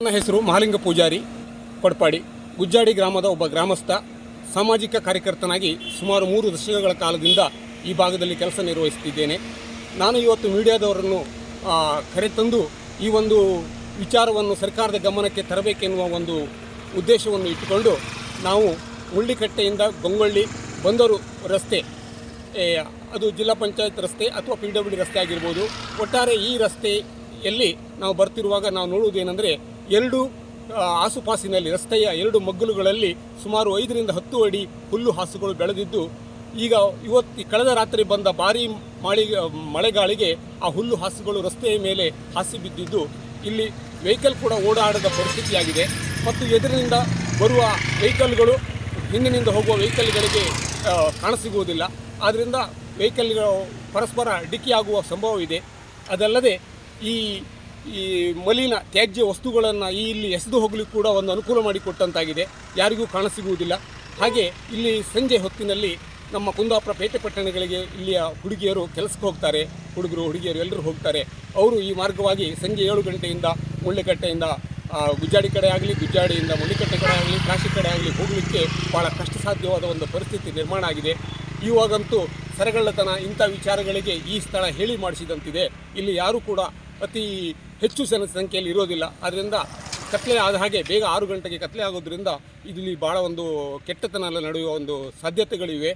ನನ್ನ ಹೆಸರು ಮಹಾಲಿಂಗ ಪೂಜಾರಿ ಕೊಡ್ಪಾಡಿ. ಗುಜ್ಜಾಡಿ ಗ್ರಾಮದ ಒಬ್ಬ ಗ್ರಾಮಸ್ಥ, ಸಾಮಾಜಿಕ ಕಾರ್ಯಕರ್ತನಾಗಿ ಸುಮಾರು ಮೂರು ದಶಕಗಳ ಕಾಲದಿಂದ ಈ ಭಾಗದಲ್ಲಿ ಕೆಲಸ ನಿರ್ವಹಿಸುತ್ತಿದ್ದೇನೆ. ನಾನು ಇವತ್ತು ಮೀಡಿಯಾದವರನ್ನು ಕರೆತಂದು ಈ ಒಂದು ವಿಚಾರವನ್ನು ಸರ್ಕಾರದ ಗಮನಕ್ಕೆ ತರಬೇಕೆನ್ನುವ ಒಂದು ಉದ್ದೇಶವನ್ನು ಇಟ್ಟುಕೊಂಡು ನಾವು ಮುಳ್ಳಿಕಟ್ಟೆಯಿಂದ ಗೊಂಗೊಳ್ಳಿ ಬಂದರು ರಸ್ತೆ ಅದು ಜಿಲ್ಲಾ ಪಂಚಾಯತ್ ರಸ್ತೆ ಅಥವಾ ಪಿ ಡಬ್ಲ್ಯೂ ರಸ್ತೆ ಆಗಿರ್ಬೋದು. ಒಟ್ಟಾರೆ ಈ ರಸ್ತೆಯಲ್ಲಿ ನಾವು ಬರ್ತಿರುವಾಗ ನಾವು ನೋಡುವುದೇನೆಂದರೆ ಎರಡು ಆಸುಪಾಸಿನಲ್ಲಿ, ರಸ್ತೆಯ ಎರಡು ಮಗ್ಗಲುಗಳಲ್ಲಿ ಸುಮಾರು ಐದರಿಂದ ಹತ್ತು ಅಡಿ ಹುಲ್ಲು ಹಾಸುಗಳು ಬೆಳೆದಿದ್ದು, ಈಗ ಇವತ್ತು, ಕಳೆದ ರಾತ್ರಿ ಬಂದ ಭಾರಿ ಮಳೆ, ಮಳೆಗಾಳಿಗೆ ಆ ಹುಲ್ಲು ಹಾಸುಗಳು ರಸ್ತೆಯ ಮೇಲೆ ಹಾಸಿ ಬಿದ್ದಿದ್ದು, ಇಲ್ಲಿ ವೆಹಿಕಲ್ ಕೂಡ ಓಡಾಡದ ಪರಿಸ್ಥಿತಿಯಾಗಿದೆ. ಮತ್ತು ಎದುರಿನಿಂದ ಬರುವ ವೆಹಿಕಲ್ಗಳು, ಹಿಂದಿನಿಂದ ಹೋಗುವ ವೆಹಿಕಲ್ಗಳಿಗೆ ಕಾಣಸಿಗುವುದಿಲ್ಲ. ಆದ್ದರಿಂದ ವೆಹಿಕಲ್ಗಳು ಪರಸ್ಪರ ಡಿಕ್ಕಿಯಾಗುವ ಸಂಭವವಿದೆ. ಅದಲ್ಲದೆ ಈ ಈ ಮಲಿನ ತ್ಯಾಜ್ಯ ವಸ್ತುಗಳನ್ನು ಇಲ್ಲಿ ಎಸೆದು ಹೋಗಲಿಕ್ಕೆ ಕೂಡ ಒಂದು ಅನುಕೂಲ ಮಾಡಿಕೊಟ್ಟಂತಾಗಿದೆ. ಯಾರಿಗೂ ಕಾಣಸಿಗುವುದಿಲ್ಲ ಹಾಗೆ ಇಲ್ಲಿ ಸಂಜೆ ಹೊತ್ತಿನಲ್ಲಿ ನಮ್ಮ ಕುಂದಾಪುರ ಪೇಟೆ ಪಟ್ಟಣಗಳಿಗೆ ಇಲ್ಲಿಯ ಹುಡುಗಿಯರು ಕೆಲಸಕ್ಕೆ ಹೋಗ್ತಾರೆ. ಹುಡುಗರು, ಹುಡುಗಿಯರು ಎಲ್ಲರೂ ಹೋಗ್ತಾರೆ. ಅವರು ಈ ಮಾರ್ಗವಾಗಿ ಸಂಜೆ ಏಳು ಗಂಟೆಯಿಂದ ಮುಳ್ಳಿಕಟ್ಟೆಯಿಂದ ಗುಜ್ಜಾಡಿ ಕಡೆ ಆಗಲಿ, ಗುಜ್ಜಾಡಿಯಿಂದ ಮುಳ್ಳಿಕಟ್ಟೆ ಕಡೆ ಆಗಲಿ, ಕಾಶಿ ಕಡೆ ಆಗಲಿ ಹೋಗಲಿಕ್ಕೆ ಭಾಳ ಕಷ್ಟ ಸಾಧ್ಯವಾದ ಒಂದು ಪರಿಸ್ಥಿತಿ ನಿರ್ಮಾಣ ಆಗಿದೆ. ಇವಾಗಂತೂ ಸರಗಳ್ಳತನ ಇಂಥ ವಿಚಾರಗಳಿಗೆ ಈ ಸ್ಥಳ ಹೇಳಿ ಮಾಡಿಸಿದಂತಿದೆ. ಇಲ್ಲಿ ಯಾರೂ ಕೂಡ ಅತಿ ಹೆಚ್ಚು ಜನ ಸಂಖ್ಯೆಯಲ್ಲಿ ಇರೋದಿಲ್ಲ. ಆದ್ದರಿಂದ ಕತ್ಲೆ ಆದ ಹಾಗೆ ಬೇಗ ಆರು ಗಂಟೆಗೆ ಕತ್ಲೆ ಆಗೋದ್ರಿಂದ ಇಲ್ಲಿ ಭಾಳ ಒಂದು ಕೆಟ್ಟತನ ನಡೆಯುವ ಒಂದು ಸಾಧ್ಯತೆಗಳಿವೆ.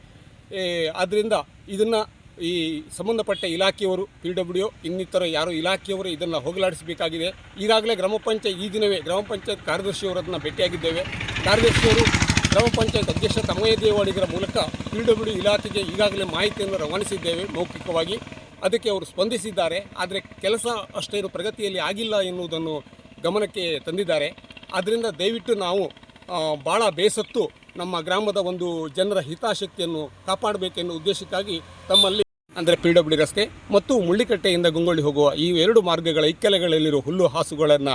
ಆದ್ದರಿಂದ ಇದನ್ನು ಈ ಸಂಬಂಧಪಟ್ಟ ಇಲಾಖೆಯವರು, ಪಿ ಡಬ್ಲ್ಯೂ ಇನ್ನಿತರ ಯಾರು ಇಲಾಖೆಯವರು ಇದನ್ನು ಹೋಗಲಾಡಿಸಬೇಕಾಗಿದೆ. ಈಗಾಗಲೇ ಗ್ರಾಮ ಪಂಚಾಯತ್, ಈ ದಿನವೇ ಗ್ರಾಮ ಪಂಚಾಯತ್ ಕಾರ್ಯದರ್ಶಿಯವರನ್ನು ಭೇಟಿಯಾಗಿದ್ದೇವೆ. ಕಾರ್ಯದರ್ಶಿಯವರು, ಗ್ರಾಮ ಪಂಚಾಯತ್ ಅಧ್ಯಕ್ಷ ತಮ್ಮಯ್ಯ ದೇವಾಡಿಗರ ಮೂಲಕ ಪಿ ಡಬ್ಲ್ಯೂ ಇಲಾಖೆಗೆ ಈಗಾಗಲೇ ಮಾಹಿತಿಯನ್ನು ರವಾನಿಸಿದ್ದೇವೆ. ಮೌಖಿಕವಾಗಿ ಅದಕ್ಕೆ ಅವರು ಸ್ಪಂದಿಸಿದ್ದಾರೆ. ಆದರೆ ಕೆಲಸ ಅಷ್ಟೇನು ಪ್ರಗತಿಯಲ್ಲಿ ಆಗಿಲ್ಲ ಎನ್ನುವುದನ್ನು ಗಮನಕ್ಕೆ ತಂದಿದ್ದಾರೆ. ಆದ್ದರಿಂದ ದಯವಿಟ್ಟು ನಾವು ಭಾಳ ಬೇಸತ್ತು ನಮ್ಮ ಗ್ರಾಮದ ಒಂದು ಜನರ ಹಿತಾಸಕ್ತಿಯನ್ನು ಕಾಪಾಡಬೇಕೆನ್ನುವ ಉದ್ದೇಶಕ್ಕಾಗಿ ತಮ್ಮಲ್ಲಿ ಅಂದರೆ ಪಿ ಡಬ್ಲ್ಯೂ ರಸ್ತೆ ಮತ್ತು ಮುಳ್ಳಿಕಟ್ಟೆಯಿಂದ ಗುಂಗೊಳ್ಳಿ ಹೋಗುವ ಈ ಎರಡು ಮಾರ್ಗಗಳ ಇಕ್ಕೆಲೆಗಳಲ್ಲಿರುವ ಹುಲ್ಲು ಹಾಸುಗಳನ್ನು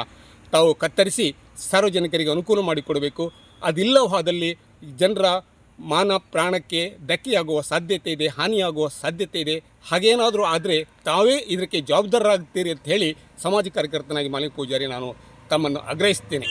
ತಾವು ಕತ್ತರಿಸಿ ಸಾರ್ವಜನಿಕರಿಗೆ ಅನುಕೂಲ ಮಾಡಿಕೊಡಬೇಕು. ಅದಿಲ್ಲವಾದಲ್ಲಿ ಜನರ ಮಾನ ಪ್ರಾಣಕ್ಕೆ ಧಕ್ಕೆಯಾಗುವ ಸಾಧ್ಯತೆ ಇದೆ, ಹಾನಿಯಾಗುವ ಸಾಧ್ಯತೆ ಇದೆ. ಹಾಗೇನಾದರೂ ಆದರೆ ತಾವೇ ಇದಕ್ಕೆ ಜವಾಬ್ದಾರರಾಗ್ತೀರಿ ಅಂತ ಹೇಳಿ ಸಮಾಜ ಕಾರ್ಯಕರ್ತನಾಗಿ ಮಾಲಿಕ ಪೂಜಾರಿ ನಾನು ತಮ್ಮನ್ನು ಆಗ್ರಹಿಸ್ತೇನೆ.